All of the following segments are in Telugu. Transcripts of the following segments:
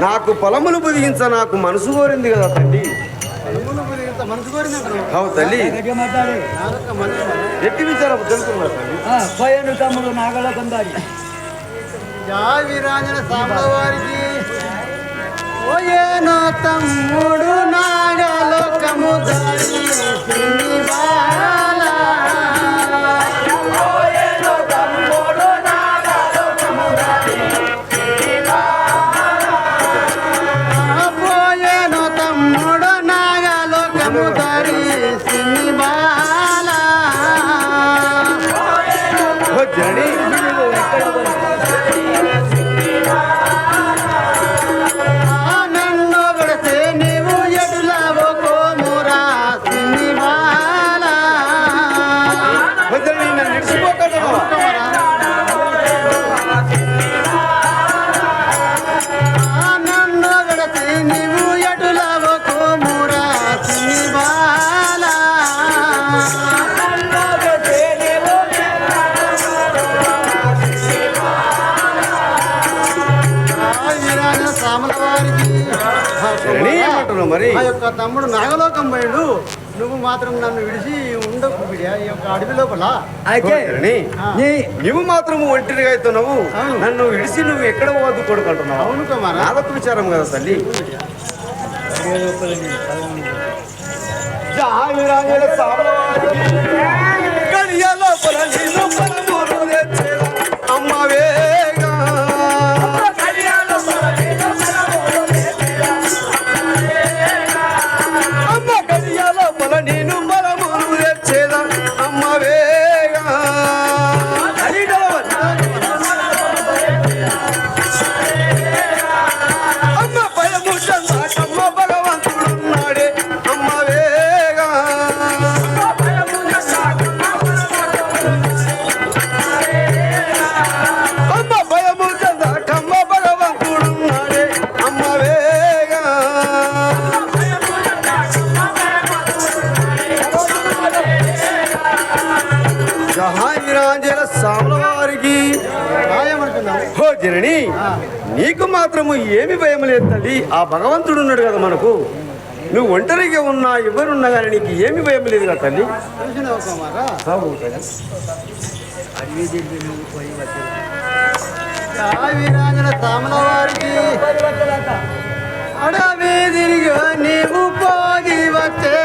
నాకు పొలములు పొదిగించ నాకు మనసు కోరింది కదా తల్లి. అవు తల్లి. ఎట్టి విచారం తెలుసుకున్నారు తల్లి? జయ వీరాంజన సాంబ వారికి. ఓయేనో తమ్ముడు నాగలోకము దారి మరి? ఆ యొక్క తమ్ముడు నాగలోకం పోయాడు. నువ్వు మాత్రం నన్ను విడిచి ఉండకు బిడ్డ ఈ యొక్క అడవి లోపల. అయితే నీ నువ్వు మాత్రం ఒంటరిగా అవుతున్నావు. అవును. నన్ను విడిచి నువ్వు ఎక్కడ పోవద్దు కొడుకుంటున్నావు అవును కుమారా. నాదొక విచారం కదా తల్లి. కడియ లోపల నిన్ను జహాంగీరాంజల సాముల వారికి హో జనని నీకు మాత్రము ఏమి భయం లేదు తల్లి. ఆ భగవంతుడు ఉన్నాడు కదా మనకు. నువ్వు ఒంటరిగా ఉన్నా ఎవరున్నా కానీ నీకు ఏమి భయం లేదు కదా తల్లి. చూసినావు కుమారా వారికి అడవి తిరిగి నీవు పోగి వచ్చే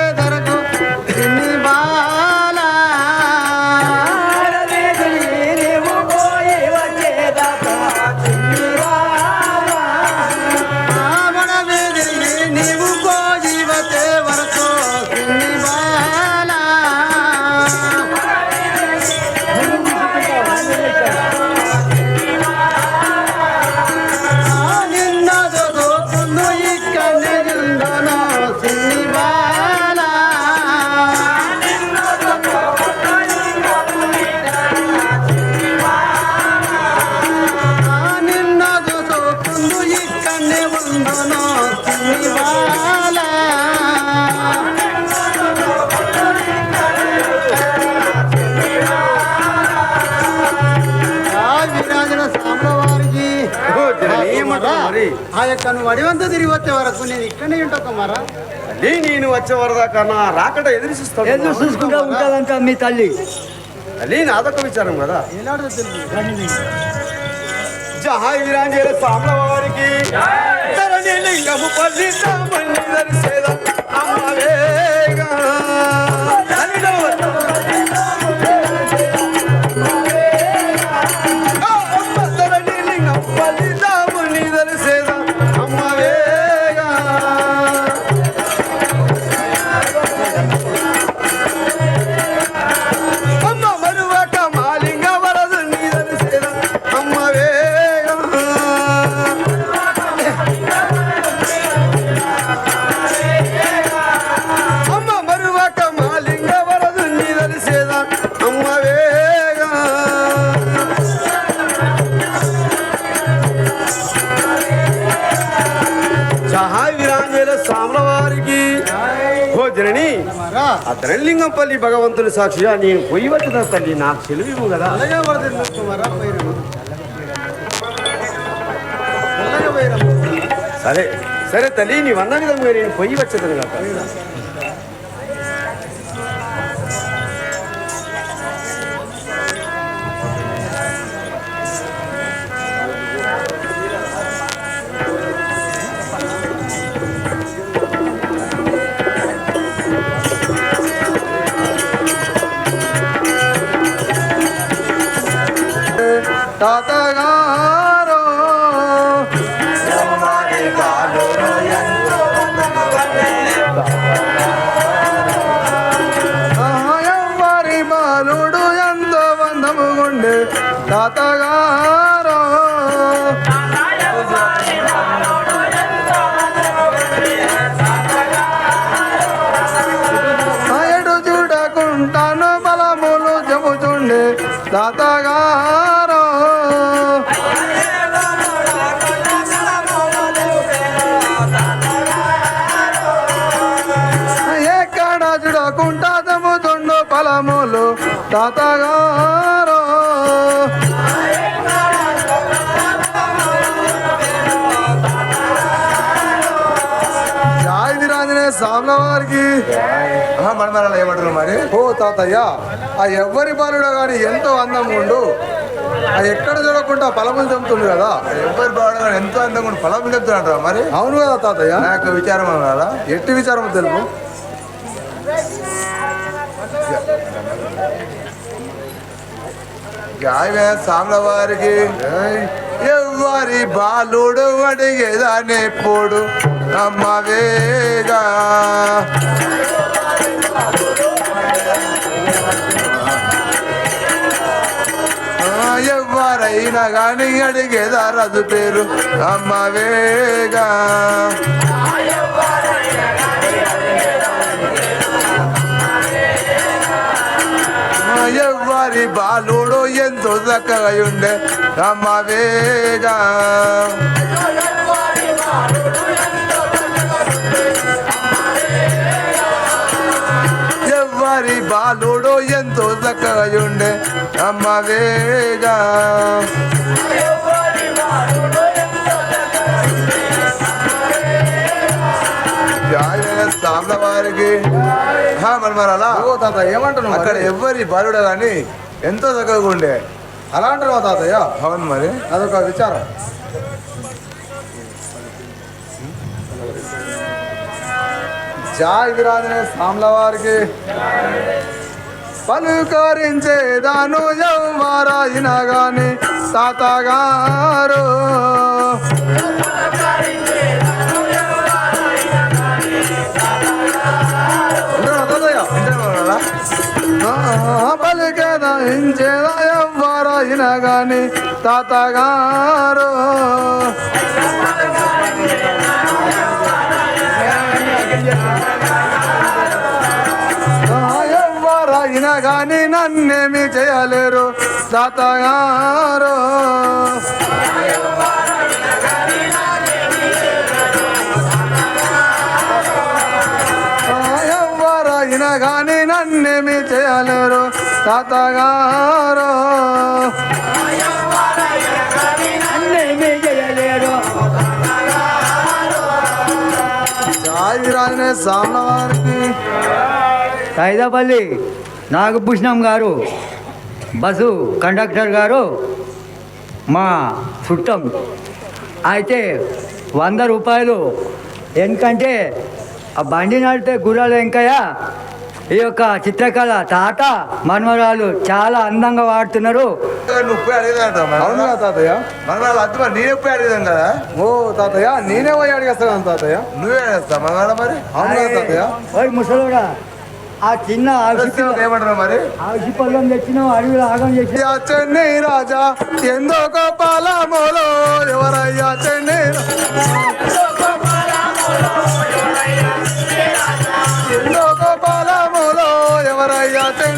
యొక్క నువ్వు అడివంతా తిరిగి వచ్చే వరకు నేను ఇక్కడనే ఉంటావు కుమారా తల్లి నేను వచ్చే వరదాకా నా రాకట ఎదురు చూస్తాను ఎదురు చూసుకుంటా ఉంటుందంట మీ తల్లి. తల్లి నాదొక విచారం కదా. ఏలాడో తెలుసు. జహాయ్ వీరాంజల సాముల వారికి లింగము అమ్మ వేగా ధనలింగంపల్లి భగవంతుని సాక్షిగా నేను పొయ్యి వచ్చిన తల్లి నాకు సెలవు కదా. అలాగే సరే సరే తల్లి నీవన్న విధంగా నేను పొయ్యి వచ్చేదని కాక. తాతగారు. సామ్ల వారికి మనమరాలు ఏమంటారు మరి? ఓ తాతయ్య ఆ ఎవ్వరి బాలుడో గాని ఎంతో అందం ఉండు. ఆ ఎక్కడ చూడకుండా ఫలములు చెబుతుండు కదా. ఎవరి బాగా ఎంతో అందంగా ఉండి ఫలం చెప్తున్నట్రా మరి? అవును కదా తాతయ్య. నా యొక్క విచారం అనాలా? ఎట్టి విచారం తెలుపు? గాయమే సామ్ల వారికి ఎవరి బాలుడు అడిగేదాన్ని పోడు. అమ్మవేగా ఆ, ఎవరైనా కానీ అడిగేదా రదు పేరు. అమ్మవేగా ఎవ్వరి బాలుడు ఎంతో చక్కగా ఉండే అమ్మవేగా సాంబ వారికి. మరి మరి అలా అక్కడ మరి? ఎవ్వరి బాలుడు కానీ ఎంతో చక్కగా ఉండే అలా అంటున్నావా తాతయ్య? అవును మరి. అదొక విచారం. జాయ్ విరాజనే సామ్ల వారికి పలుకరించేదాను ఎవరాయినా గాని తాతగారు వింటున్నావా అయినా కానీ తాతగారు. ఎవ్వరైనా కానీ నన్నేమి చేయలేరు తాతగారు. ఎవరైనా కానీ నన్నేమి చేయలేరు తాతగారు. అన్నేమీ చేయలేరు జాయి రాజనే సామ్ల వారికి సైదాపల్లి నాగభూషణం గారు బస్సు కండక్టర్ గారు మా చుట్టం. అయితే వంద రూపాయలు. ఎందుకంటే ఆ బండి నడిపే గుర్రాలు వెంకయ్య ఈ యొక్క చిత్రకళ తాత మన్మరాలు చాలా అందంగా వాడుతున్నారు. నువ్వు అవును తాతయ్య? అద్దు నేనే పోయి కదా? ఓ తాతయ్య నేనే పోయి అడిగేస్తాను తాతయ్య? నువ్వే మరి? అవును తాతయ్య? ఓయ్ ముసలోడా ఆ చిన్న ఏమంటారు మరి? ఆవిషి పొలం తెచ్చినావు అడవిలో ఆగం చేసి చెన్నై రాజా ఎందొక పాలమోలో? ఎవరయ్యా చెన్నై పాలమోలో?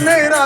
ఎవరయ్యా